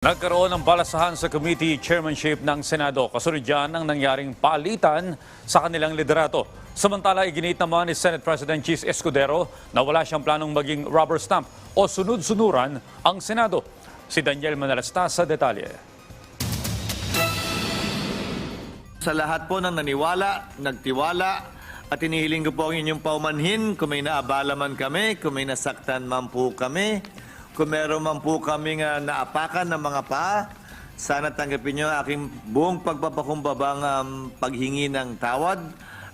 Nagkaroon ng balasahan sa committee chairmanship ng Senado kasunod dyan ang nangyaring palitan sa kanilang liderato. Samantala, iginit naman ni Senate President Chis Escudero na wala siyang planong maging rubber stamp o sunod-sunuran ang Senado. Si Daniel Manalasta sa detalye. Sa lahat po ng naniwala, nagtiwala, at inihiling ko po ang inyong paumanhin kung may naabala man kami, kung may nasaktan man po kami, kung meron man po kami nga naapakan ng mga paa, sana tanggapin ang aking buong pagpapakumbabang um, paghingi ng tawad.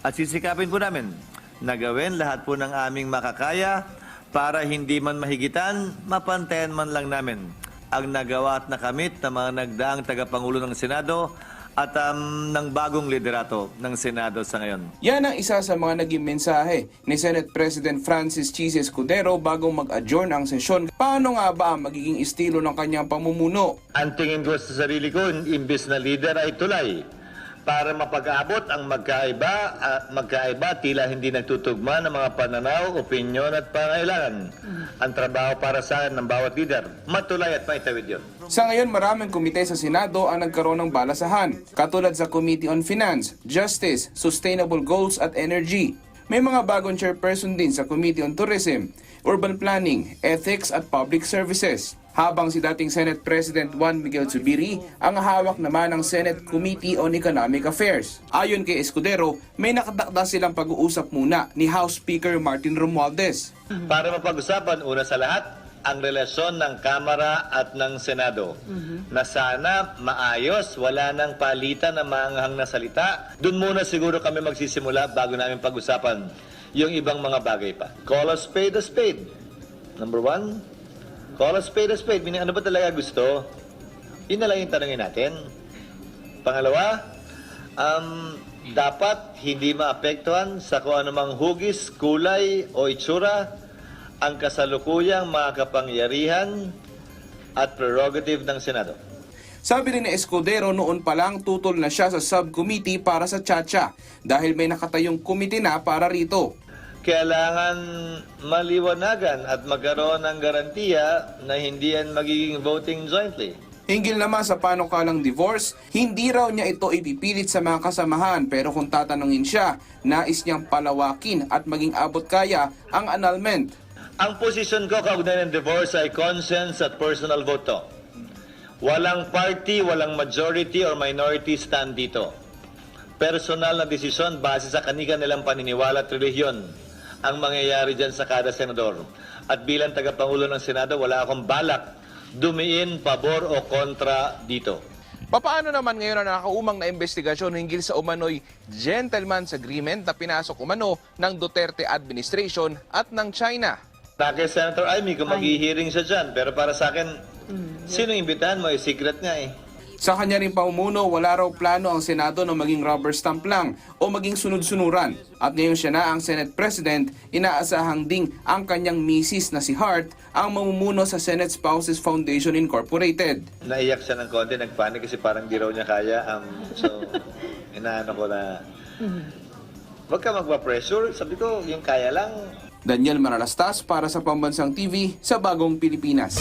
At sisikapin po namin na gawin lahat po ng aming makakaya para hindi man mahigitan, mapantayan man lang namin ang nagawa at nakamit ng mga nagdaang tagapangulo ng Senado at um, ng bagong liderato ng Senado sa ngayon. Yan ang isa sa mga naging mensahe ni Senate President Francis Chis Escudero bago mag-adjourn ang sesyon. Paano nga ba ang magiging estilo ng kanyang pamumuno? Ang tingin ko sa sarili ko, imbis na leader ay tulay. Para mapag-abot ang magkaiba, at magkaiba tila hindi nagtutugma ng mga pananaw, opinyon at pangailangan. Ang trabaho para sa ng bawat leader, matulay at maitawid yun. Sa ngayon, maraming komite sa Senado ang nagkaroon ng balasahan, katulad sa Committee on Finance, Justice, Sustainable Goals at Energy. May mga bagong chairperson din sa Committee on Tourism, Urban Planning, Ethics at Public Services. Habang si dating Senate President Juan Miguel Zubiri ang hawak naman ng Senate Committee on Economic Affairs. Ayon kay Escudero, may nakatakda silang pag-uusap muna ni House Speaker Martin Romualdez. Para mapag-usapan, una sa lahat, ang relasyon ng Kamara at ng Senado. Na sana maayos, wala nang palitan ng maanghang na salita. Doon muna siguro kami magsisimula bago namin pag-usapan yung ibang mga bagay pa. Call a spade a spade. Number one, call a spade a spade. Meaning, ano ba talaga gusto? Yun na lang yung tanongin natin. Pangalawa, um, dapat hindi maapektuhan sa kung anumang hugis, kulay o itsura ang kasalukuyang mga kapangyarihan at prerogative ng Senado. Sabi rin ni Escudero noon pa lang tutol na siya sa subcommittee para sa Chacha dahil may nakatayong komite na para rito. Kailangan maliwanagan at magkaroon ng garantiya na hindi yan magiging voting jointly. Hinggil naman sa panukalang divorce, hindi raw niya ito ipipilit sa mga kasamahan pero kung tatanungin siya, nais niyang palawakin at maging abot kaya ang annulment. Ang posisyon ko kaugnay ng divorce ay conscience at personal vote to. Walang party, walang majority or minority stand dito. Personal na desisyon base sa kanika nilang paniniwala at relihiyon ang mangyayari dyan sa kada senador. At bilang tagapangulo ng Senado, wala akong balak dumiin, pabor o kontra dito. Papaano naman ngayon ang nakaumang na investigasyon hinggil sa umano'y gentleman's agreement na pinasok umano ng Duterte administration at ng China? Na kay Senator Amy kung mag-hearing siya dyan. Pero para sa akin, sino imbitahan mo? Eh, secret nga eh. Sa kanya rin paumuno, wala raw plano ang Senado na maging rubber stamp lang o maging sunod-sunuran. At ngayon siya na ang Senate President, inaasahang ding ang kanyang misis na si Hart ang mamumuno sa Senate Spouses Foundation Incorporated. Naiyak siya ng konti, nagpanik kasi parang di raw niya kaya. Um, so, inaano ko na, huwag ka magpa-pressure. Sabi ko, yung kaya lang, Daniel Maralastas para sa Pambansang TV sa Bagong Pilipinas.